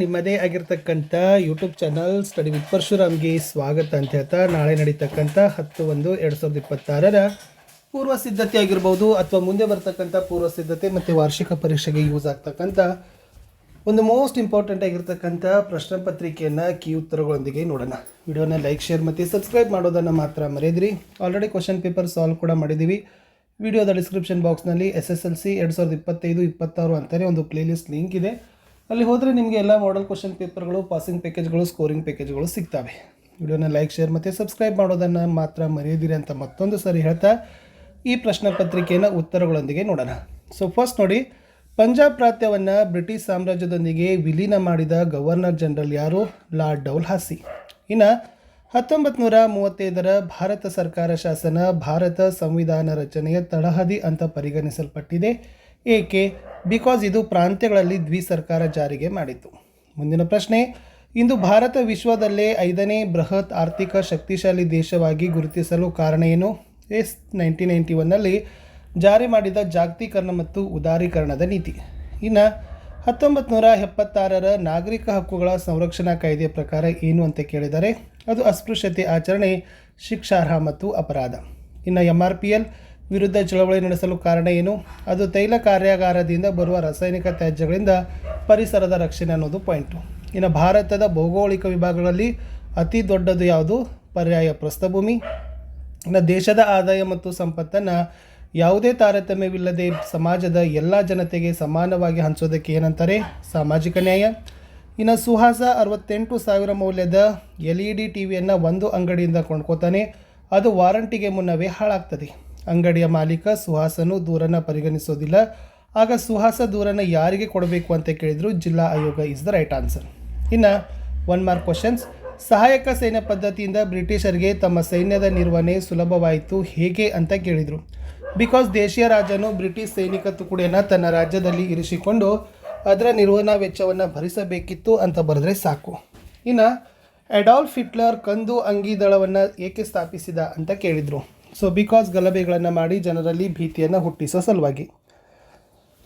ನಿಮ್ಮದೇ ಆಗಿರ್ತಕ್ಕಂಥ YouTube channel study with ಪರಶುರಾಮ್ಗೆ ಸ್ವಾಗತ ಅಂತ ಹೇಳ್ತಾ ನಾಳೆ ನಡೀತಕ್ಕಂಥ ಹತ್ತು ಒಂದು ಎರಡು ಸಾವಿರದ ಇಪ್ಪತ್ತಾರರ ಪೂರ್ವ ಸಿದ್ಧತೆ ಆಗಿರ್ಬೋದು ಅಥವಾ ಮುಂದೆ ಬರ್ತಕ್ಕಂಥ ಪೂರ್ವ ಸಿದ್ಧತೆ ಮತ್ತು ವಾರ್ಷಿಕ ಪರೀಕ್ಷೆಗೆ ಯೂಸ್ ಆಗ್ತಕ್ಕಂಥ ಒಂದು ಮೋಸ್ಟ್ ಇಂಪಾರ್ಟೆಂಟ್ ಆಗಿರ್ತಕ್ಕಂಥ ಪ್ರಶ್ನೆ ಪತ್ರಿಕೆಯನ್ನು ಕೀ ಉತ್ತರಗಳೊಂದಿಗೆ ನೋಡೋಣ. ವಿಡಿಯೋನ ಲೈಕ್ ಶೇರ್ ಮತ್ತು ಸಬ್ಸ್ಕ್ರೈಬ್ ಮಾಡೋದನ್ನು ಮಾತ್ರ ಮರೆಯದ್ರಿ. ಆಲ್ರೆಡಿ ಕ್ವಶನ್ ಪೇಪರ್ ಸಾಲ್ವ್ ಕೂಡ ಮಾಡಿದ್ದೀವಿ ವಿಡಿಯೋದ ಡಿಸ್ಕ್ರಿಪ್ಷನ್ ಬಾಕ್ಸ್ನಲ್ಲಿ ಎಸ್ ಎಸ್ ಎಲ್ ಸಿ ಎರಡು ಸಾವಿರದ ಇಪ್ಪತ್ತೈದು, ಇಪ್ಪತ್ತಾರು ಅಂತಲೇ ಒಂದು ಪ್ಲೇಲಿಸ್ಟ್ ಲಿಂಕ್ ಇದೆ. ಅಲ್ಲಿ ಹೋದರೆ ನಿಮಗೆ ಎಲ್ಲ ಮಾಡೆಲ್ ಕ್ವಶನ್ ಪೇಪರ್ಗಳು ಪಾಸಿಂಗ್ ಪ್ಯಾಕೇಜ್ಗಳು ಸ್ಕೋರಿಂಗ್ ಪ್ಯಾಕೇಜ್ಗಳು ಸಿಗ್ತವೆ. ವಿಡಿಯೋನ ಲೈಕ್ ಶೇರ್ ಮತ್ತು ಸಬ್ಸ್ಕ್ರೈಬ್ ಮಾಡೋದನ್ನು ಮಾತ್ರ ಮರೆಯದಿರಿ ಅಂತ ಮತ್ತೊಂದು ಸಾರಿ ಹೇಳ್ತಾ ಈ ಪ್ರಶ್ನೆ ಪತ್ರಿಕೆಯನ್ನು ಉತ್ತರಗಳೊಂದಿಗೆ ನೋಡೋಣ. ಸೊ ಫಸ್ಟ್ ನೋಡಿ, ಪಂಜಾಬ್ ಪ್ರಾಂತ್ಯವನ್ನು ಬ್ರಿಟಿಷ್ ಸಾಮ್ರಾಜ್ಯದೊಂದಿಗೆ ವಿಲೀನ ಮಾಡಿದ ಗವರ್ನರ್ ಜನರಲ್ ಯಾರು? Lord Dalhousie. ಇನ್ನು ಹತ್ತೊಂಬತ್ತು ನೂರ ಮೂವತ್ತೈದರ ಭಾರತ ಸರ್ಕಾರ ಶಾಸನ, ಭಾರತ ಸಂವಿಧಾನ ರಚನೆಯ ತಳಹದಿ ಅಂತ ಪರಿಗಣಿಸಲ್ಪಟ್ಟಿದೆ. ಏಕೆ? ಬಿಕಾಸ್ ಇದು ಪ್ರಾಂತ್ಯಗಳಲ್ಲಿ ದ್ವಿ ಸರ್ಕಾರ ಜಾರಿಗೆ ಮಾಡಿತು. ಮುಂದಿನ ಪ್ರಶ್ನೆ, ಇಂದು ಭಾರತ ವಿಶ್ವದಲ್ಲೇ ಐದನೇ ಬೃಹತ್ ಆರ್ಥಿಕ ಶಕ್ತಿಶಾಲಿ ದೇಶವಾಗಿ ಗುರುತಿಸಲು ಕಾರಣ ಏನು? ಎಸ್ ನೈನ್ಟೀನ್ ನೈಂಟಿ ಒನ್ನಲ್ಲಿ ಜಾರಿ ಮಾಡಿದ ಜಾಗತೀಕರಣ ಮತ್ತು ಉದಾರೀಕರಣದ ನೀತಿ. ಇನ್ನು ಹತ್ತೊಂಬತ್ತು ನೂರ ಎಪ್ಪತ್ತಾರರ ನಾಗರಿಕ ಹಕ್ಕುಗಳ ಸಂರಕ್ಷಣಾ ಕಾಯ್ದೆಯ ಪ್ರಕಾರ ಏನು ಅಂತ ಕೇಳಿದರೆ, ಅದು ಅಸ್ಪೃಶ್ಯತೆ ಆಚರಣೆ, ಶಿಕ್ಷಾರ್ಹ ಮತ್ತು ಅಪರಾಧ. ಇನ್ನು ಎಂ ಆರ್ ಪಿ ಎಲ್ ವಿರುದ್ಧ ಚಳವಳಿ ನಡೆಸಲು ಕಾರಣ ಏನು? ಅದು ತೈಲ ಕಾರ್ಯಾಗಾರದಿಂದ ಬರುವ ರಾಸಾಯನಿಕ ತ್ಯಾಜ್ಯಗಳಿಂದ ಪರಿಸರದ ರಕ್ಷಣೆ ಅನ್ನೋದು ಪಾಯಿಂಟು ಇನ್ನು ಭಾರತದ ಭೌಗೋಳಿಕ ವಿಭಾಗಗಳಲ್ಲಿ ಅತಿ ದೊಡ್ಡದು ಯಾವುದು? ಪರ್ಯಾಯ ಪ್ರಸ್ಥಭೂಮಿ. ಇನ್ನು ದೇಶದ ಆದಾಯ ಮತ್ತು ಸಂಪತ್ತನ್ನು ಯಾವುದೇ ತಾರತಮ್ಯವಿಲ್ಲದೆ ಸಮಾಜದ ಎಲ್ಲ ಜನತೆಗೆ ಸಮಾನವಾಗಿ ಹಂಚೋದಕ್ಕೆ ಏನಂತಾರೆ? ಸಾಮಾಜಿಕ ನ್ಯಾಯ. ಇನ್ನು ಸುಹಾಸ ಅರವತ್ತೆಂಟು ಸಾವಿರ ಮೌಲ್ಯದ ಎಲ್ ಇ ಡಿ ಟಿ ವಿಯನ್ನು ಒಂದು ಅಂಗಡಿಯಿಂದ ಕೊಂಡ್ಕೋತಾನೆ. ಅದು ವಾರಂಟಿಗೆ ಮುನ್ನವೇ ಹಾಳಾಗ್ತದೆ. ಅಂಗಡಿಯ ಮಾಲೀಕ ಸುಹಾಸನು ದೂರನ್ನು ಪರಿಗಣಿಸೋದಿಲ್ಲ. ಆಗ ಸುಹಾಸ ದೂರನ್ನು ಯಾರಿಗೆ ಕೊಡಬೇಕು ಅಂತ ಕೇಳಿದ್ರು ಜಿಲ್ಲಾ ಆಯೋಗ ಇಸ್ ದ ರೈಟ್ ಆನ್ಸರ್ ಇನ್ನು ಒನ್ ಮಾರ್ಕ್ ಕ್ವಶನ್ಸ್ ಸಹಾಯಕ ಸೈನ್ಯ ಪದ್ಧತಿಯಿಂದ ಬ್ರಿಟಿಷರಿಗೆ ತಮ್ಮ ಸೈನ್ಯದ ನಿರ್ವಹಣೆ ಸುಲಭವಾಯಿತು ಹೇಗೆ ಅಂತ ಕೇಳಿದರು. ಬಿಕಾಸ್ ದೇಶೀಯ ರಾಜನು ಬ್ರಿಟಿಷ್ ಸೈನಿಕ ತುಕುಡಿಯನ್ನು ತನ್ನ ರಾಜ್ಯದಲ್ಲಿ ಇರಿಸಿಕೊಂಡು ಅದರ ನಿರ್ವಹಣಾ ವೆಚ್ಚವನ್ನು ಭರಿಸಬೇಕಿತ್ತು ಅಂತ ಬರೆದ್ರೆ ಸಾಕು. ಇನ್ನು ಅಡಾಲ್ಫ್ ಹಿಟ್ಲರ್ ಕಂದು ಅಂಗಿ ದಳವನ್ನು ಏಕೆ ಸ್ಥಾಪಿಸಿದ ಅಂತ ಕೇಳಿದರು. ಸೊ ಬಿಕಾಸ್ ಗಲಭೆಗಳನ್ನು ಮಾಡಿ ಜನರಲ್ಲಿ ಭೀತಿಯನ್ನು ಹುಟ್ಟಿಸೋ ಸಲುವಾಗಿ.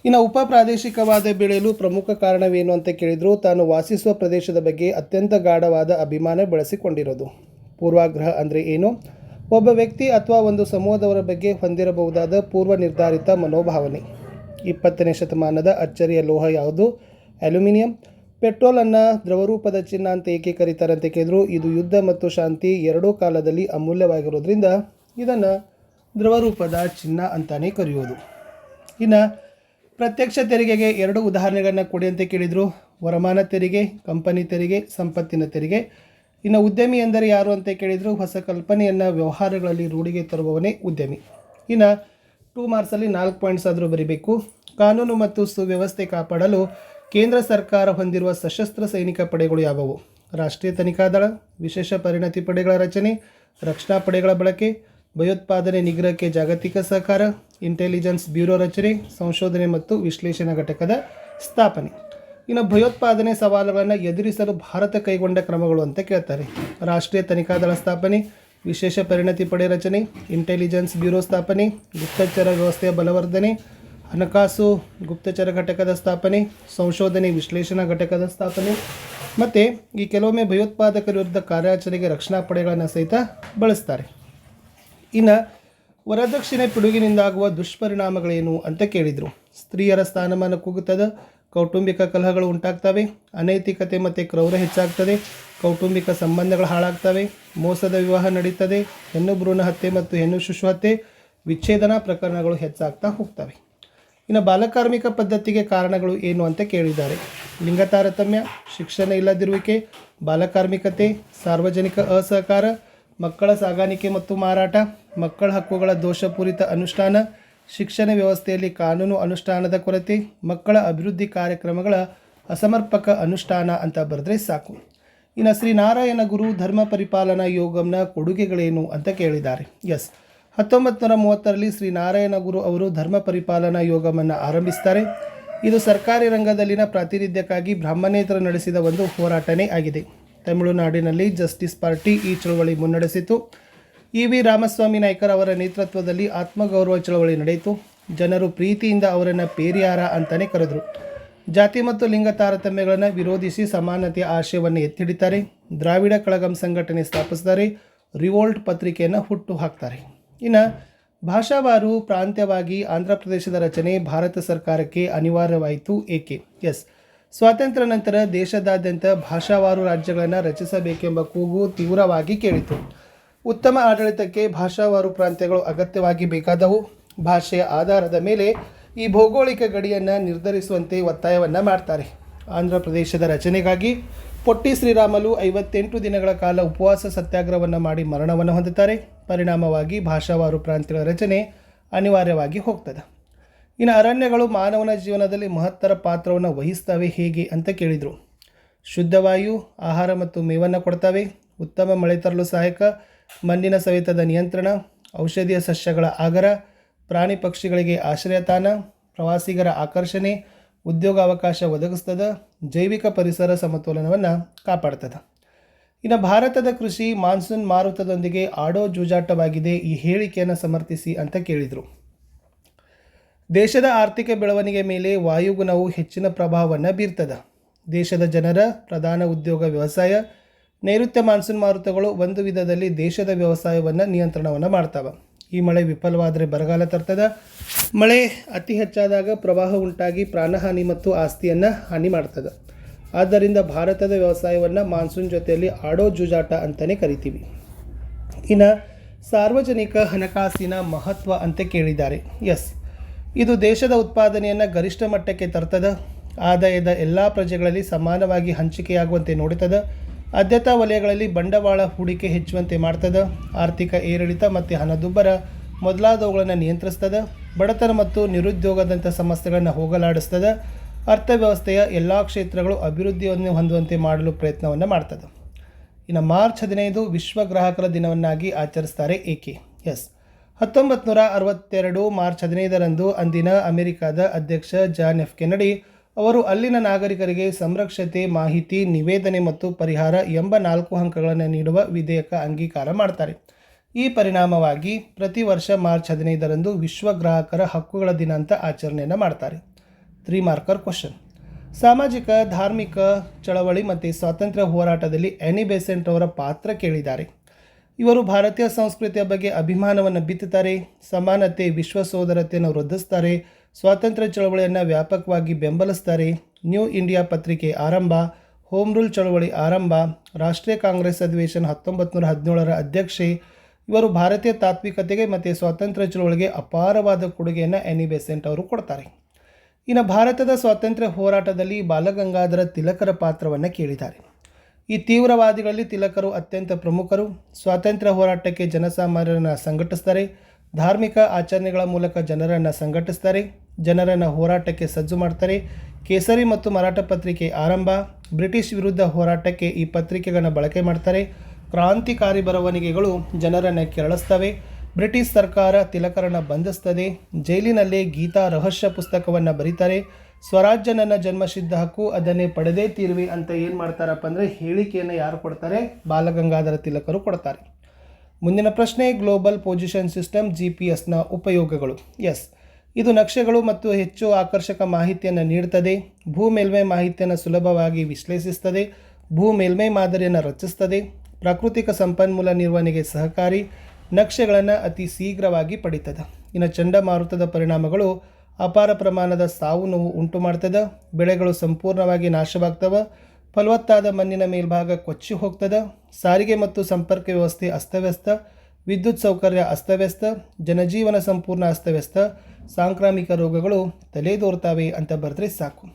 ಇನ್ನು ಉಪ ಪ್ರಾದೇಶಿಕವಾದ ಬೆಳೆಯಲು ಪ್ರಮುಖ ಕಾರಣವೇನು ಅಂತ ಕೇಳಿದರೂ, ತಾನು ವಾಸಿಸುವ ಪ್ರದೇಶದ ಬಗ್ಗೆ ಅತ್ಯಂತ ಗಾಢವಾದ ಅಭಿಮಾನ ಬೆಳೆಸಿಕೊಂಡಿರೋದು. ಪೂರ್ವಾಗ್ರಹ ಅಂದರೆ ಏನು? ಒಬ್ಬ ವ್ಯಕ್ತಿ ಅಥವಾ ಒಂದು ಸಮೂಹದವರ ಬಗ್ಗೆ ಹೊಂದಿರಬಹುದಾದ ಪೂರ್ವ ನಿರ್ಧಾರಿತ ಮನೋಭಾವನೆ. ಇಪ್ಪತ್ತನೇ ಶತಮಾನದ ಅಚ್ಚರಿಯ ಲೋಹ ಯಾವುದು? ಅಲ್ಯೂಮಿನಿಯಂ. ಪೆಟ್ರೋಲನ್ನು ದ್ರವರೂಪದ ಚಿನ್ನ ಅಂತ ಏಕೆ ಕರೀತಾರೆ ಅಂತ ಕೇಳಿದ್ರು. ಇದು ಯುದ್ಧ ಮತ್ತು ಶಾಂತಿ ಎರಡೂ ಕಾಲದಲ್ಲಿ ಅಮೂಲ್ಯವಾಗಿರೋದ್ರಿಂದ ಇದನ್ನು ದ್ರವರೂಪದ ಚಿನ್ನ ಅಂತಾನೆ ಕರೆಯೋದು. ಇನ್ನು ಪ್ರತ್ಯಕ್ಷ ತೆರಿಗೆಗೆ ಎರಡು ಉದಾಹರಣೆಗಳನ್ನ ಕೊಡಿ ಅಂತ ಕೇಳಿದರು. ವರಮಾನ ತೆರಿಗೆ, ಕಂಪನಿ ತೆರಿಗೆ, ಸಂಪತ್ತಿನ ತೆರಿಗೆ. ಇನ್ನು ಉದ್ಯಮಿ ಎಂದರೆ ಯಾರು ಅಂತ ಕೇಳಿದರು. ಹೊಸ ಕಲ್ಪನೆಯನ್ನು ವ್ಯವಹಾರಗಳಲ್ಲಿ ರೂಢಿಗೆ ತರುವವನೇ ಉದ್ಯಮಿ. ಇನ್ನು ಟೂ ಮಾರ್ಕ್ಸಲ್ಲಿ ನಾಲ್ಕು ಪಾಯಿಂಟ್ಸ್ ಆದರೂ ಬರೀಬೇಕು. ಕಾನೂನು ಮತ್ತು ಸುವ್ಯವಸ್ಥೆ ಕಾಪಾಡಲು ಕೇಂದ್ರ ಸರ್ಕಾರ ಹೊಂದಿರುವ ಸಶಸ್ತ್ರ ಸೈನಿಕ ಪಡೆಗಳು ಯಾವುವು? ರಾಷ್ಟ್ರೀಯ ತನಿಖಾ ದಳ, ವಿಶೇಷ ಪರಿಣತಿ ಪಡೆಗಳ ರಚನೆ, ರಕ್ಷಣಾ ಪಡೆಗಳ ಬಳಕೆ ಭಯೋತ್ಪಾದನೆ ನಿಗ್ರಹಕ್ಕೆ ಜಾಗತಿಕ ಸಹಕಾರ ಇಂಟೆಲಿಜೆನ್ಸ್ ಬ್ಯೂರೋ ರಚನೆ, ಸಂಶೋಧನೆ ಮತ್ತು ವಿಶ್ಲೇಷಣಾ ಘಟಕದ ಸ್ಥಾಪನೆ. ಇನ್ನು ಭಯೋತ್ಪಾದನೆ ಸವಾಲುಗಳನ್ನು ಎದುರಿಸಲು ಭಾರತ ಕೈಗೊಂಡ ಕ್ರಮಗಳು ಅಂತ ಕೇಳ್ತಾರೆ. ರಾಷ್ಟ್ರೀಯ ತನಿಖಾ ದಳ ಸ್ಥಾಪನೆ, ವಿಶೇಷ ಪರಿಣತಿ ಪಡೆ ರಚನೆ ಇಂಟೆಲಿಜೆನ್ಸ್ ಬ್ಯೂರೋ ಸ್ಥಾಪನೆ, ಗುಪ್ತಚರ ವ್ಯವಸ್ಥೆಯ ಬಲವರ್ಧನೆ, ಹಣಕಾಸು, ಗುಪ್ತಚರ ಘಟಕದ ಸ್ಥಾಪನೆ, ಸಂಶೋಧನೆ ವಿಶ್ಲೇಷಣಾ ಘಟಕದ ಸ್ಥಾಪನೆ ಮತ್ತು ಈ ಕೆಲವೊಮ್ಮೆ ಭಯೋತ್ಪಾದಕರ ವಿರುದ್ಧ ಕಾರ್ಯಾಚರಣೆಗೆ ರಕ್ಷಣಾ ಪಡೆಗಳನ್ನು ಸಹಿತ ಬಳಸ್ತಾರೆ. ಇನ್ನು ವರದಕ್ಷಿಣೆ ಪಿಡುಗಿನಿಂದಾಗುವ ದುಷ್ಪರಿಣಾಮಗಳೇನು ಅಂತ ಕೇಳಿದರು. ಸ್ತ್ರೀಯರ ಸ್ಥಾನಮಾನ ಕುಗ್ಗುತ್ತದೆ ಕೌಟುಂಬಿಕ ಕಲಹಗಳು ಉಂಟಾಗ್ತವೆ, ಅನೈತಿಕತೆ ಮತ್ತು ಕ್ರೌರ ಹೆಚ್ಚಾಗ್ತದೆ, ಕೌಟುಂಬಿಕ ಸಂಬಂಧಗಳು ಹಾಳಾಗ್ತವೆ, ಮೋಸದ ವಿವಾಹ ನಡೀತದೆ, ಹೆಣ್ಣು ಭ್ರೂಣ ಹತ್ಯೆ ಮತ್ತು ಹೆಣ್ಣು ಶಿಶು ಹತ್ಯೆ, ವಿಚ್ಛೇದನ ಪ್ರಕರಣಗಳು ಹೆಚ್ಚಾಗ್ತಾ ಹೋಗ್ತವೆ. ಇನ್ನು ಬಾಲಕಾರ್ಮಿಕ ಪದ್ಧತಿಗೆ ಕಾರಣಗಳು ಏನು ಅಂತ ಕೇಳಿದ್ದಾರೆ. ಲಿಂಗ ತಾರತಮ್ಯ ಶಿಕ್ಷಣ ಇಲ್ಲದಿರುವಿಕೆ, ಬಾಲಕಾರ್ಮಿಕತೆ, ಸಾರ್ವಜನಿಕ ಅಸಹಕಾರ ಮಕ್ಕಳ ಸಾಗಾಣಿಕೆ ಮತ್ತು ಮಾರಾಟ, ಮಕ್ಕಳ ಹಕ್ಕುಗಳ ದೋಷಪೂರಿತ ಅನುಷ್ಠಾನ, ಶಿಕ್ಷಣ ವ್ಯವಸ್ಥೆಯಲ್ಲಿ ಕಾನೂನು ಅನುಷ್ಠಾನದ ಕೊರತೆ, ಮಕ್ಕಳ ಅಭಿವೃದ್ಧಿ ಕಾರ್ಯಕ್ರಮಗಳ ಅಸಮರ್ಪಕ ಅನುಷ್ಠಾನ ಅಂತ ಬರೆದ್ರೆ ಸಾಕು. ಇನ್ನು ಶ್ರೀನಾರಾಯಣ ಗುರು ಧರ್ಮ ಪರಿಪಾಲನಾ ಯೋಗಂನ ಕೊಡುಗೆಗಳೇನು ಅಂತ ಕೇಳಿದ್ದಾರೆ. ಎಸ್. ಹತ್ತೊಂಬತ್ತು ನೂರ ಮೂವತ್ತರಲ್ಲಿ ಶ್ರೀನಾರಾಯಣ ಗುರು ಅವರು ಧರ್ಮ ಪರಿಪಾಲನಾ ಯೋಗವನ್ನು ಆರಂಭಿಸ್ತಾರೆ. ಇದು ಸರ್ಕಾರಿ ರಂಗದಲ್ಲಿನ ಪ್ರಾತಿನಿಧ್ಯಕ್ಕಾಗಿ ಬ್ರಾಹ್ಮಣೇತರ ನಡೆಸಿದ ಒಂದು ಹೋರಾಟನೇ ಆಗಿದೆ. ತಮಿಳುನಾಡಿನಲ್ಲಿ ಜಸ್ಟಿಸ್ ಪಾರ್ಟಿ ಈ ಚಳವಳಿ ಮುನ್ನಡೆಸಿತು. ಇ ವಿ ರಾಮಸ್ವಾಮಿ ನಾಯ್ಕರ್ ಅವರ ನೇತೃತ್ವದಲ್ಲಿ ಆತ್ಮಗೌರವ ಚಳವಳಿ ನಡೆಯಿತು. ಜನರು ಪ್ರೀತಿಯಿಂದ ಅವರನ್ನು ಪೇರಿಯಾರ ಅಂತಲೇ ಕರೆದರು. ಜಾತಿ ಮತ್ತು ಲಿಂಗ ತಾರತಮ್ಯಗಳನ್ನು ವಿರೋಧಿಸಿ ಸಮಾನತೆಯ ಆಶಯವನ್ನು ಎತ್ತಿಡಿತಾರೆ. ದ್ರಾವಿಡ ಕಳಗಂ ಸಂಘಟನೆ ಸ್ಥಾಪಿಸ್ತಾರೆ ರಿವೋಲ್ಟ್ ಪತ್ರಿಕೆಯನ್ನು ಹುಟ್ಟು ಹಾಕ್ತಾರೆ. ಇನ್ನು ಭಾಷಾವಾರು ಪ್ರಾಂತ್ಯವಾಗಿ ಆಂಧ್ರ ಪ್ರದೇಶದ ರಚನೆ ಭಾರತ ಸರ್ಕಾರಕ್ಕೆ ಅನಿವಾರ್ಯವಾಯಿತು. ಏಕೆ? ಎಸ್. ಸ್ವಾತಂತ್ರ್ಯ ನಂತರ ದೇಶದಾದ್ಯಂತ ಭಾಷಾವಾರು ರಾಜ್ಯಗಳನ್ನು ರಚಿಸಬೇಕೆಂಬ ಕೂಗು ತೀವ್ರವಾಗಿ ಕೇಳಿತು. ಉತ್ತಮ ಆಡಳಿತಕ್ಕೆ ಭಾಷಾವಾರು ಪ್ರಾಂತ್ಯಗಳು ಅಗತ್ಯವಾಗಿ ಬೇಕಾದವು. ಭಾಷೆಯ ಆಧಾರದ ಮೇಲೆ ಈ ಭೌಗೋಳಿಕ ಗಡಿಯನ್ನು ನಿರ್ಧರಿಸುವಂತೆ ಒತ್ತಾಯವನ್ನು ಮಾಡ್ತಾರೆ. ಆಂಧ್ರ ಪ್ರದೇಶದ ರಚನೆಗಾಗಿ ಪೊಟ್ಟಿ ಶ್ರೀರಾಮಲು ಐವತ್ತೆಂಟು ದಿನಗಳ ಕಾಲ ಉಪವಾಸ ಸತ್ಯಾಗ್ರಹವನ್ನು ಮಾಡಿ ಮರಣವನ್ನು ಹೊಂದುತ್ತಾರೆ. ಪರಿಣಾಮವಾಗಿ ಭಾಷಾವಾರು ಪ್ರಾಂತ್ಯಗಳ ರಚನೆ ಅನಿವಾರ್ಯವಾಗಿ ಹೋಗ್ತದೆ. ಇನ್ನು ಅರಣ್ಯಗಳು ಮಾನವನ ಜೀವನದಲ್ಲಿ ಮಹತ್ತರ ಪಾತ್ರವನ್ನು ವಹಿಸ್ತವೆ ಹೇಗೆ ಅಂತ ಕೇಳಿದರು. ಶುದ್ಧವಾಯು ಆಹಾರ ಮತ್ತು ಮೇವನ್ನು ಕೊಡ್ತವೆ. ಉತ್ತಮ ಮಳೆ ತರಲು ಸಹಾಯಕ, ಮಣ್ಣಿನ ಸವೆತದ ನಿಯಂತ್ರಣ, ಔಷಧೀಯ ಸಸ್ಯಗಳ ಆಗರ, ಪ್ರಾಣಿ ಪಕ್ಷಿಗಳಿಗೆ ಆಶ್ರಯ ತಾಣ, ಪ್ರವಾಸಿಗರ ಆಕರ್ಷಣೆ, ಉದ್ಯೋಗಾವಕಾಶ ಒದಗಿಸ್ತದ, ಜೈವಿಕ ಪರಿಸರ ಸಮತೋಲನವನ್ನು ಕಾಪಾಡ್ತದೆ. ಇನ್ನು ಭಾರತದ ಕೃಷಿ ಮಾನ್ಸೂನ್ ಮಾರುತದೊಂದಿಗೆ ಆಡೋ ಜೂಜಾಟವಾಗಿದೆ ಈ ಹೇಳಿಕೆಯನ್ನು ಸಮರ್ಥಿಸಿ ಅಂತ ಕೇಳಿದರು. ದೇಶದ ಆರ್ಥಿಕ ಬೆಳವಣಿಗೆ ಮೇಲೆ ವಾಯುಗುಣವು ಹೆಚ್ಚಿನ ಪ್ರಭಾವವನ್ನು ಬೀರ್ತದೆ. ದೇಶದ ಜನರ ಪ್ರಧಾನ ಉದ್ಯೋಗ ವ್ಯವಸಾಯ, ನೈಋತ್ಯ ಮಾನ್ಸೂನ್ ಮಾರುತಗಳು ಒಂದು ವಿಧದಲ್ಲಿ ದೇಶದ ವ್ಯವಸಾಯವನ್ನು ನಿಯಂತ್ರಣವನ್ನು ಮಾಡ್ತವೆ. ಈ ಮಳೆ ವಿಫಲವಾದರೆ ಬರಗಾಲ ತರ್ತದೆ. ಮಳೆ ಅತಿ ಹೆಚ್ಚಾದಾಗ ಪ್ರವಾಹ ಉಂಟಾಗಿ ಪ್ರಾಣಹಾನಿ ಮತ್ತು ಆಸ್ತಿಯನ್ನು ಹಾನಿ ಮಾಡ್ತದೆ. ಆದ್ದರಿಂದ ಭಾರತದ ವ್ಯವಸಾಯವನ್ನು ಮಾನ್ಸೂನ್ ಜೊತೆಯಲ್ಲಿ ಆಡೋ ಜೂಜಾಟ ಅಂತಲೇ ಕರಿತೀವಿ. ಇನ್ನು ಸಾರ್ವಜನಿಕ ಹಣಕಾಸಿನ ಮಹತ್ವ ಅಂತ ಕೇಳಿದ್ದಾರೆ. ಎಸ್ ಇದು ದೇಶದ ಉತ್ಪಾದನೆಯನ್ನು ಗರಿಷ್ಠ ಮಟ್ಟಕ್ಕೆ ತರ್ತದ, ಆದಾಯದ ಎಲ್ಲ ಪ್ರಜೆಗಳಲ್ಲಿ ಸಮಾನವಾಗಿ ಹಂಚಿಕೆಯಾಗುವಂತೆ ನೋಡುತ್ತದೆ ಆದ್ಯತಾ ವಲಯಗಳಲ್ಲಿ ಬಂಡವಾಳ ಹೂಡಿಕೆ ಹೆಚ್ಚುವಂತೆ ಮಾಡ್ತದ, ಆರ್ಥಿಕ ಏರಿಳಿತ ಮತ್ತು ಹಣದುಬ್ಬರ ಮೊದಲಾದವುಗಳನ್ನು ನಿಯಂತ್ರಿಸ್ತದ, ಬಡತನ ಮತ್ತು ನಿರುದ್ಯೋಗದಂಥ ಸಮಸ್ಯೆಗಳನ್ನು ಹೋಗಲಾಡಿಸ್ತದೆ, ಅರ್ಥವ್ಯವಸ್ಥೆಯ ಎಲ್ಲ ಕ್ಷೇತ್ರಗಳು ಅಭಿವೃದ್ಧಿಯನ್ನು ಹೊಂದುವಂತೆ ಮಾಡಲು ಪ್ರಯತ್ನವನ್ನು ಮಾಡ್ತದೆ. ಇನ್ನು ಮಾರ್ಚ್ ಹದಿನೈದು ವಿಶ್ವ ಗ್ರಾಹಕರ ದಿನವನ್ನಾಗಿ ಆಚರಿಸ್ತಾರೆ ಏಕೆ? ಎಸ್. ಹತ್ತೊಂಬತ್ತು ನೂರ ಅರವತ್ತೆರಡು ಮಾರ್ಚ್ ಹದಿನೈದರಂದು ಅಂದಿನ ಅಮೆರಿಕದ ಅಧ್ಯಕ್ಷ ಜಾನ್ ಎಫ್ ಕೆನಡಿ ಅವರು ಅಲ್ಲಿನ ನಾಗರಿಕರಿಗೆ ಸಂರಕ್ಷತೆ, ಮಾಹಿತಿ, ನಿವೇದನೆ ಮತ್ತು ಪರಿಹಾರ ಎಂಬ ನಾಲ್ಕು ಅಂಕಗಳನ್ನು ನೀಡುವ ವಿಧೇಯಕ ಅಂಗೀಕಾರ ಮಾಡ್ತಾರೆ. ಈ ಪರಿಣಾಮವಾಗಿ ಪ್ರತಿ ವರ್ಷ ಮಾರ್ಚ್ ಹದಿನೈದರಂದು ವಿಶ್ವ ಗ್ರಾಹಕರ ಹಕ್ಕುಗಳ ದಿನ ಅಂತ ಆಚರಣೆಯನ್ನು ಮಾಡ್ತಾರೆ. ತ್ರೀ ಮಾರ್ಕರ್ ಕ್ವಶನ್ ಸಾಮಾಜಿಕ, ಧಾರ್ಮಿಕ ಚಳವಳಿ ಮತ್ತು ಸ್ವಾತಂತ್ರ್ಯ ಹೋರಾಟದಲ್ಲಿ ಎನಿ ಬೆಸೆಂಟ್ ಅವರ ಪಾತ್ರ ಕೇಳಿದ್ದಾರೆ. ಇವರು ಭಾರತೀಯ ಸಂಸ್ಕೃತಿಯ ಬಗ್ಗೆ ಅಭಿಮಾನವನ್ನು ಬಿತ್ತುತ್ತಾರೆ, ಸಮಾನತೆ ವಿಶ್ವ ಸೋದರತೆಯನ್ನು ವೃದ್ಧಿಸ್ತಾರೆ ಸ್ವಾತಂತ್ರ್ಯ ಚಳವಳಿಯನ್ನು ವ್ಯಾಪಕವಾಗಿ ಬೆಂಬಲಿಸ್ತಾರೆ ನ್ಯೂ ಇಂಡಿಯಾ ಪತ್ರಿಕೆ ಆರಂಭ, ಹೋಮ್ ರೂಲ್ ಚಳವಳಿ ಆರಂಭ, ರಾಷ್ಟ್ರೀಯ ಕಾಂಗ್ರೆಸ್ ಅಧಿವೇಶನ ಹತ್ತೊಂಬತ್ತು ನೂರ ಹದಿನೇಳರ ಅಧ್ಯಕ್ಷೆ, ಇವರು ಭಾರತೀಯ ತಾತ್ವಿಕತೆಗೆ ಮತ್ತು ಸ್ವಾತಂತ್ರ್ಯ ಚಳವಳಿಗೆ ಅಪಾರವಾದ ಕೊಡುಗೆಯನ್ನು ಎನಿ. ಬೆಸೆಂಟ್ ಅವರು ಕೊಡ್ತಾರೆ. ಇನ್ನು ಭಾರತದ ಸ್ವಾತಂತ್ರ್ಯ ಹೋರಾಟದಲ್ಲಿ ಬಾಲಗಂಗಾಧರ ತಿಲಕರ ಪಾತ್ರವನ್ನು ಕೇಳಿದ್ದಾರೆ. ಈ ತೀವ್ರವಾದಿಗಳಲ್ಲಿ ತಿಲಕರು ಅತ್ಯಂತ ಪ್ರಮುಖರು. ಸ್ವಾತಂತ್ರ್ಯ ಹೋರಾಟಕ್ಕೆ ಜನಸಾಮಾನ್ಯರನ್ನು ಸಂಘಟಿಸ್ತಾರೆ ಧಾರ್ಮಿಕ ಆಚರಣೆಗಳ ಮೂಲಕ ಜನರನ್ನು ಸಂಘಟಿಸ್ತಾರೆ ಜನರನ್ನು ಹೋರಾಟಕ್ಕೆ ಸಜ್ಜು ಮಾಡ್ತಾರೆ. ಕೇಸರಿ ಮತ್ತು ಮರಾಠ ಪತ್ರಿಕೆ ಆರಂಭ, ಬ್ರಿಟಿಷ್ ವಿರುದ್ಧ ಹೋರಾಟಕ್ಕೆ ಈ ಪತ್ರಿಕೆಗಳನ್ನು ಬಳಕೆ ಮಾಡ್ತಾರೆ. ಕ್ರಾಂತಿಕಾರಿ ಬರವಣಿಗೆಗಳು ಜನರನ್ನು ಕೆರಳಿಸ್ತವೆ. ಬ್ರಿಟಿಷ್ ಸರ್ಕಾರ ತಿಲಕರನ್ನು ಬಂಧಿಸ್ತದೆ. ಜೈಲಿನಲ್ಲೇ ಗೀತಾ ರಹಸ್ಯ ಪುಸ್ತಕವನ್ನು ಬರೀತಾರೆ. ಸ್ವರಾಜ್ಯ ನನ್ನ ಜನ್ಮಸಿದ್ಧ ಹಕ್ಕು, ಅದನ್ನೇ ಪಡೆದೇ ತೀರ್ವಿ ಅಂತ ಏನು ಮಾಡ್ತಾರಪ್ಪ ಅಂದರೆ ಹೇಳಿಕೆಯನ್ನು ಯಾರು ಕೊಡ್ತಾರೆ? ಬಾಲಗಂಗಾಧರ ತಿಲಕರು ಕೊಡ್ತಾರೆ. ಮುಂದಿನ ಪ್ರಶ್ನೆ global position system G P ಎಸ್ನ ಉಪಯೋಗಗಳು. ಎಸ್ ಇದು ನಕ್ಷೆಗಳು ಮತ್ತು ಹೆಚ್ಚು ಆಕರ್ಷಕ ಮಾಹಿತಿಯನ್ನು ನೀಡುತ್ತದೆ ಭೂ ಮೇಲ್ಮೈ ಮಾಹಿತಿಯನ್ನು ಸುಲಭವಾಗಿ ವಿಶ್ಲೇಷಿಸುತ್ತದೆ ಭೂ ಮೇಲ್ಮೈ ಮಾದರಿಯನ್ನು ರಚಿಸುತ್ತದೆ ಪ್ರಾಕೃತಿಕ ಸಂಪನ್ಮೂಲ ನಿರ್ವಹಣೆಗೆ ಸಹಕಾರಿ. ನಕ್ಷೆಗಳನ್ನು ಅತಿ ಶೀಘ್ರವಾಗಿ ಪಡಿತದೆ. ಇನ್ನು ಚಂಡಮಾರುತದ ಪರಿಣಾಮಗಳು ಅಪಾರ ಪ್ರಮಾಣದ ಸಾವು ನೋವು ಉಂಟು ಮಾಡ್ತದ, ಬೆಳೆಗಳು ಸಂಪೂರ್ಣವಾಗಿ ನಾಶವಾಗ್ತವೆ, ಫಲವತ್ತಾದ ಮಣ್ಣಿನ ಮೇಲ್ಭಾಗ ಕೊಚ್ಚಿ ಹೋಗ್ತದ, ಸಾರಿಗೆ ಮತ್ತು ಸಂಪರ್ಕ ವ್ಯವಸ್ಥೆ ಅಸ್ತವ್ಯಸ್ತ, ವಿದ್ಯುತ್ ಸೌಕರ್ಯ ಅಸ್ತವ್ಯಸ್ತ, ಜನಜೀವನ ಸಂಪೂರ್ಣ ಅಸ್ತವ್ಯಸ್ತ, ಸಾಂಕ್ರಾಮಿಕ ರೋಗಗಳು ತಲೆದೋರ್ತವೆ ಅಂತ ಬರೆದ್ರೆ ಸಾಕು.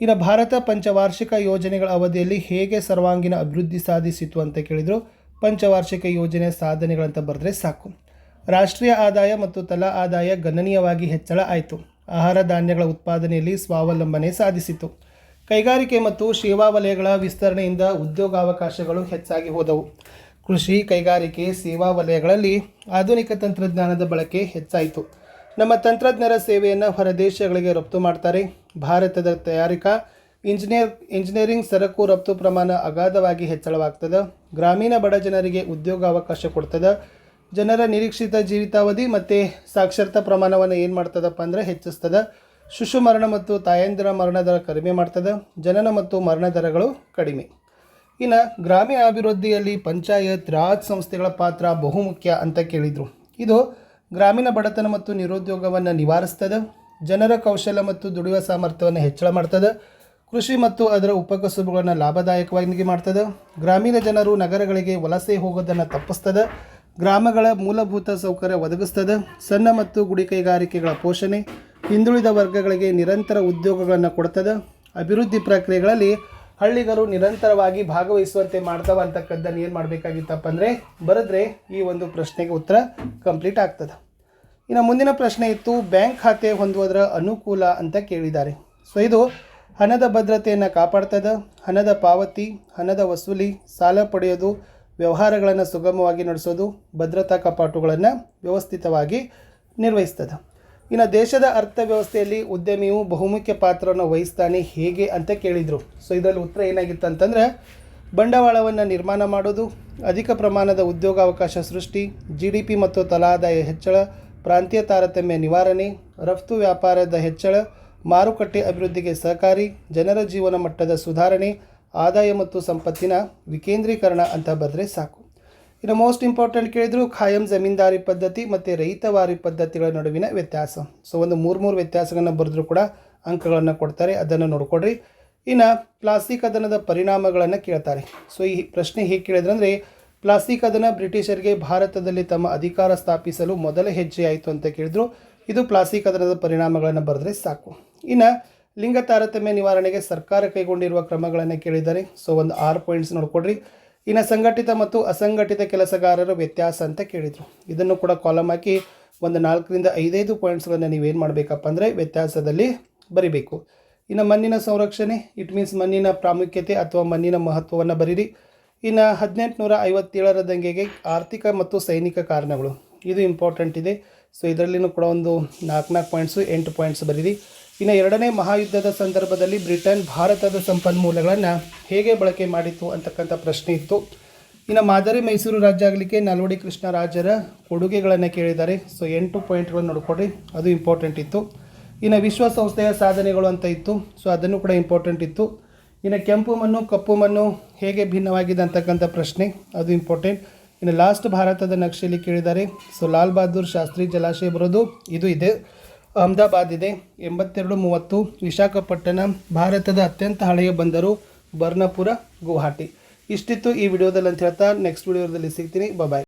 ಇನ್ನು ಭಾರತ ಪಂಚವಾರ್ಷಿಕ ಯೋಜನೆಗಳ ಅವಧಿಯಲ್ಲಿ ಹೇಗೆ ಸರ್ವಾಂಗೀಣ ಅಭಿವೃದ್ಧಿ ಸಾಧಿಸಿತು ಅಂತ ಕೇಳಿದರು, ಪಂಚವಾರ್ಷಿಕ ಯೋಜನೆ ಸಾಧನೆಗಳಂತ ಬರೆದ್ರೆ ಸಾಕು. ರಾಷ್ಟ್ರೀಯ ಆದಾಯ ಮತ್ತು ತಲಾ ಆದಾಯ ಗಣನೀಯವಾಗಿ ಹೆಚ್ಚಳ ಆಯಿತು. ಆಹಾರ ಧಾನ್ಯಗಳ ಉತ್ಪಾದನೆಯಲ್ಲಿ ಸ್ವಾವಲಂಬನೆ ಸಾಧಿಸಿತು. ಕೈಗಾರಿಕೆ ಮತ್ತು ಸೇವಾ ವಲಯಗಳ ವಿಸ್ತರಣೆಯಿಂದ ಉದ್ಯೋಗಾವಕಾಶಗಳು ಹೆಚ್ಚಾಗಿ ಹೋದವು. ಕೃಷಿ, ಕೈಗಾರಿಕೆ ಸೇವಾ ವಲಯಗಳಲ್ಲಿ ಆಧುನಿಕ ತಂತ್ರಜ್ಞಾನದ ಬಳಕೆ ಹೆಚ್ಚಾಯಿತು. ನಮ್ಮ ತಂತ್ರಜ್ಞರ ಸೇವೆಯನ್ನು ಹೊರದೇಶಗಳಿಗೆ ರಫ್ತು ಮಾಡ್ತಾರೆ. ಭಾರತದ ತಯಾರಿಕಾ, ಇಂಜಿನಿಯರ್, ಇಂಜಿನಿಯರಿಂಗ್ ಸರಕು ರಫ್ತು ಪ್ರಮಾಣ ಅಗಾಧವಾಗಿ ಹೆಚ್ಚಳವಾಗ್ತದೆ. ಗ್ರಾಮೀಣ ಬಡ ಜನರಿಗೆ ಉದ್ಯೋಗಾವಕಾಶ ಕೊಡ್ತದೆ. ಜನರ ನಿರೀಕ್ಷಿತ ಜೀವಿತಾವಧಿ ಮತ್ತು ಸಾಕ್ಷರತಾ ಪ್ರಮಾಣವನ್ನು ಏನು ಮಾಡ್ತದಪ್ಪ ಅಂದರೆ ಹೆಚ್ಚಿಸ್ತದೆ. ಶಿಶು ಮರಣ ಮತ್ತು ತಾಯಂದಿರ ಮರಣ ದರ ಕಡಿಮೆ ಮಾಡ್ತದೆ. ಜನನ ಮತ್ತು ಮರಣ ದರಗಳು ಕಡಿಮೆ. ಇನ್ನು ಗ್ರಾಮೀಣ ಅಭಿವೃದ್ಧಿಯಲ್ಲಿ ಪಂಚಾಯತ್ ರಾಜ್ ಸಂಸ್ಥೆಗಳ ಪಾತ್ರ ಬಹುಮುಖ್ಯ ಅಂತ ಕೇಳಿದರು. ಇದು ಗ್ರಾಮೀಣ ಬಡತನ ಮತ್ತು ನಿರುದ್ಯೋಗವನ್ನು ನಿವಾರಿಸ್ತದೆ. ಜನರ ಕೌಶಲ್ಯ ಮತ್ತು ದುಡಿಯುವ ಸಾಮರ್ಥ್ಯವನ್ನು ಹೆಚ್ಚಳ ಮಾಡ್ತದೆ. ಕೃಷಿ ಮತ್ತು ಅದರ ಉಪಕಸುಬುಗಳನ್ನು ಲಾಭದಾಯಕವಾಗಿ ಮಾಡ್ತದೆ. ಗ್ರಾಮೀಣ ಜನರು ನಗರಗಳಿಗೆ ವಲಸೆ ಹೋಗೋದನ್ನು ತಪ್ಪಿಸ್ತದೆ. ಗ್ರಾಮಗಳ ಮೂಲಭೂತ ಸೌಕರ್ಯ ಒದಗಿಸ್ತದೆ. ಸಣ್ಣ ಮತ್ತು ಗುಡಿ ಕೈಗಾರಿಕೆಗಳ ಪೋಷಣೆ ಹಿಂದುಳಿದ ವರ್ಗಗಳಿಗೆ ನಿರಂತರ ಉದ್ಯೋಗಗಳನ್ನು ಕೊಡ್ತದೆ. ಅಭಿವೃದ್ಧಿ ಪ್ರಕ್ರಿಯೆಗಳಲ್ಲಿ ಹಳ್ಳಿಗರು ನಿರಂತರವಾಗಿ ಭಾಗವಹಿಸುವಂತೆ ಮಾಡ್ತಾವ ಅಂತಕ್ಕದ್ದನ್ನು ಏನು ಮಾಡಬೇಕಾಗಿತ್ತಪ್ಪ ಅಂದರೆ ಬರೆದ್ರೆ ಈ ಒಂದು ಪ್ರಶ್ನೆಗೆ ಉತ್ತರ ಕಂಪ್ಲೀಟ್ ಆಗ್ತದೆ. ಇನ್ನು ಮುಂದಿನ ಪ್ರಶ್ನೆ ಇತ್ತು, ಬ್ಯಾಂಕ್ ಖಾತೆ ಹೊಂದುವುದರ ಅನುಕೂಲ ಅಂತ ಕೇಳಿದ್ದಾರೆ. ಸೊ ಇದು ಹಣದ ಭದ್ರತೆಯನ್ನು ಕಾಪಾಡ್ತದೆ. ಹಣದ ಪಾವತಿ, ಹಣದ ವಸೂಲಿ, ಸಾಲ ಪಡೆಯೋದು ವ್ಯವಹಾರಗಳನ್ನು ಸುಗಮವಾಗಿ ನಡೆಸೋದು, ಭದ್ರತಾ ಕಪಾಟುಗಳನ್ನು ವ್ಯವಸ್ಥಿತವಾಗಿ ನಿರ್ವಹಿಸ್ತದೆ. ಇನ್ನು ದೇಶದ ಅರ್ಥವ್ಯವಸ್ಥೆಯಲ್ಲಿ ಉದ್ಯಮಿಯು ಬಹುಮುಖ್ಯ ಪಾತ್ರವನ್ನು ವಹಿಸ್ತಾನೆ ಹೇಗೆ ಅಂತ ಕೇಳಿದರು. ಸೊ ಇದರಲ್ಲಿ ಉತ್ತರ ಏನಾಗಿತ್ತು ಅಂತಂದರೆ, ಬಂಡವಾಳವನ್ನು ನಿರ್ಮಾಣ ಮಾಡೋದು, ಅಧಿಕ ಪ್ರಮಾಣದ ಉದ್ಯೋಗಾವಕಾಶ ಸೃಷ್ಟಿ ಜಿ ಡಿ ಪಿ ಮತ್ತು ತಲಾದಾಯ ಹೆಚ್ಚಳ, ಪ್ರಾಂತೀಯ ತಾರತಮ್ಯ ನಿವಾರಣೆ, ರಫ್ತು ವ್ಯಾಪಾರದ ಹೆಚ್ಚಳ, ಮಾರುಕಟ್ಟೆ ಅಭಿವೃದ್ಧಿಗೆ ಸಹಕಾರಿ, ಜನರ ಜೀವನ ಮಟ್ಟದ ಸುಧಾರಣೆ ಆದಾಯ ಮತ್ತು ಸಂಪತ್ತಿನ ವಿಕೇಂದ್ರೀಕರಣ ಅಂತ ಬರೆದ್ರೆ ಸಾಕು. ಇನ್ನು ಮೋಸ್ಟ್ ಇಂಪಾರ್ಟೆಂಟ್ ಕೇಳಿದ್ರು ಖಾಯಂ ಜಮೀನ್ದಾರಿ ಪದ್ಧತಿ ಮತ್ತು ರೈತವಾರಿ ಪದ್ಧತಿಗಳ ನಡುವಿನ ವ್ಯತ್ಯಾಸ. ಸೊ ಒಂದು ಮೂರು ಮೂರು ವ್ಯತ್ಯಾಸಗಳನ್ನು ಬರೆದ್ರು ಕೂಡ ಅಂಕಗಳನ್ನು ಕೊಡ್ತಾರೆ. ಅದನ್ನು ನೋಡ್ಕೊಡ್ರಿ. ಇನ್ನು ಪ್ಲಾಸ್ಟಿಕ್ ಅದನದ ಪರಿಣಾಮಗಳನ್ನು ಕೇಳ್ತಾರೆ. ಸೊ ಈ ಪ್ರಶ್ನೆ ಹೇಗೆ ಕೇಳಿದ್ರೆ ಅಂದರೆ ಪ್ಲಾಸ್ಟಿಕ್ ಅದನ ಬ್ರಿಟಿಷರಿಗೆ ಭಾರತದಲ್ಲಿ ತಮ್ಮ ಅಧಿಕಾರ ಸ್ಥಾಪಿಸಲು ಮೊದಲ ಹೆಜ್ಜೆ ಆಯಿತು ಅಂತ ಕೇಳಿದ್ರು. ಇದು ಪ್ಲಾಸ್ಟಿಕ್ ಅದನದ ಪರಿಣಾಮಗಳನ್ನು ಬರೆದ್ರೆ ಸಾಕು. ಇನ್ನು ಲಿಂಗ ತಾರತಮ್ಯ ನಿವಾರಣೆಗೆ ಸರ್ಕಾರ ಕೈಗೊಂಡಿರುವ ಕ್ರಮಗಳನ್ನು ಕೇಳಿದ್ದಾರೆ ಸೊ ಒಂದು ಆರು ಪಾಯಿಂಟ್ಸ್ ನೋಡ್ಕೊಡ್ರಿ ಇನ್ನು ಸಂಘಟಿತ ಮತ್ತು ಅಸಂಘಟಿತ ಕೆಲಸಗಾರರ ವ್ಯತ್ಯಾಸ ಅಂತ ಕೇಳಿದರು. ಇದನ್ನು ಕೂಡ ಕಾಲಮ್ ಹಾಕಿ ಒಂದು ನಾಲ್ಕರಿಂದ ಐದೈದು ಪಾಯಿಂಟ್ಸ್ಗಳನ್ನು ನೀವೇನು ಮಾಡಬೇಕಪ್ಪ ಅಂದರೆ ವ್ಯತ್ಯಾಸದಲ್ಲಿ ಬರಿಬೇಕು. ಇನ್ನು ಮಣ್ಣಿನ ಸಂರಕ್ಷಣೆ ಇಟ್ ಮೀನ್ಸ್ ಮಣ್ಣಿನ ಪ್ರಾಮುಖ್ಯತೆ ಅಥವಾ ಮಣ್ಣಿನ ಮಹತ್ವವನ್ನು ಬರೀರಿ. ಇನ್ನು ಹದಿನೆಂಟುನೂರ ಐವತ್ತೇಳರ ದಂಗೆಗೆ ಆರ್ಥಿಕ ಮತ್ತು ಸೈನಿಕ ಕಾರಣಗಳು. ಇದು ಇಂಪಾರ್ಟೆಂಟ್ ಇದೆ. ಸೊ ಇದರಲ್ಲಿನೂ ಕೂಡ ಒಂದು ನಾಲ್ಕು ನಾಲ್ಕು ಪಾಯಿಂಟ್ಸು ಎಂಟು ಪಾಯಿಂಟ್ಸ್ ಬರೀರಿ. ಇನ್ನು ಎರಡನೇ ಮಹಾಯುದ್ಧದ ಸಂದರ್ಭದಲ್ಲಿ ಬ್ರಿಟನ್ ಭಾರತದ ಸಂಪನ್ಮೂಲಗಳನ್ನು ಹೇಗೆ ಬಳಕೆ ಮಾಡಿತ್ತು ಅಂತಕ್ಕಂಥ ಪ್ರಶ್ನೆ ಇತ್ತು. ಇನ್ನು ಮಾದರಿ ಮೈಸೂರು ರಾಜ್ಯ ಆಗಲಿಕ್ಕೆ ನಾಲ್ವಡಿ ಕೃಷ್ಣರಾಜರ ಕೊಡುಗೆಗಳನ್ನು ಕೇಳಿದ್ದಾರೆ. ಸೊ, ಎಂಟು ಪಾಯಿಂಟ್ಗಳನ್ನು ನೋಡ್ಕೊಡಿ ಅದು ಇಂಪಾರ್ಟೆಂಟ್ ಇತ್ತು. ಇನ್ನು ವಿಶ್ವಸಂಸ್ಥೆಯ ಸಾಧನೆಗಳು ಅಂತ ಇತ್ತು. ಸೊ, ಅದನ್ನು ಕೂಡ ಇಂಪಾರ್ಟೆಂಟ್ ಇತ್ತು. ಇನ್ನು ಕೆಂಪು ಮಣ್ಣು, ಕಪ್ಪು ಮಣ್ಣು ಹೇಗೆ ಭಿನ್ನವಾಗಿದೆ ಅಂತಕ್ಕಂಥ ಪ್ರಶ್ನೆ, ಅದು ಇಂಪಾರ್ಟೆಂಟ್ ಇನ್ನು ಲಾಸ್ಟ್ ಭಾರತದ ನಕ್ಷೆಯಲ್ಲಿ ಕೇಳಿದ್ದಾರೆ. ಸೊ, ಲಾಲ್ ಬಹದ್ದೂರ್ ಶಾಸ್ತ್ರಿ ಜಲಾಶಯ ಬರೋದು, ಇದು ಇದೆ. ಅಹಮದಾಬಾದ್ ಇದೆ ಎಂಬತ್ತೆರಡು ಮೂವತ್ತು ವಿಶಾಖಪಟ್ಟಣ, ಭಾರತದ ಅತ್ಯಂತ ಹಳೆಯ ಬಂದರು, ಬರ್ನಪುರ, ಗುವಾಹಟಿ. ಇಷ್ಟಿತ್ತು ಈ ವಿಡಿಯೋದಲ್ಲಿ ಅಂತ ಹೇಳ್ತಾ ನೆಕ್ಸ್ಟ್ ವಿಡಿಯೋದಲ್ಲಿ ಸಿಗ್ತೀನಿ. ಬಾಯ್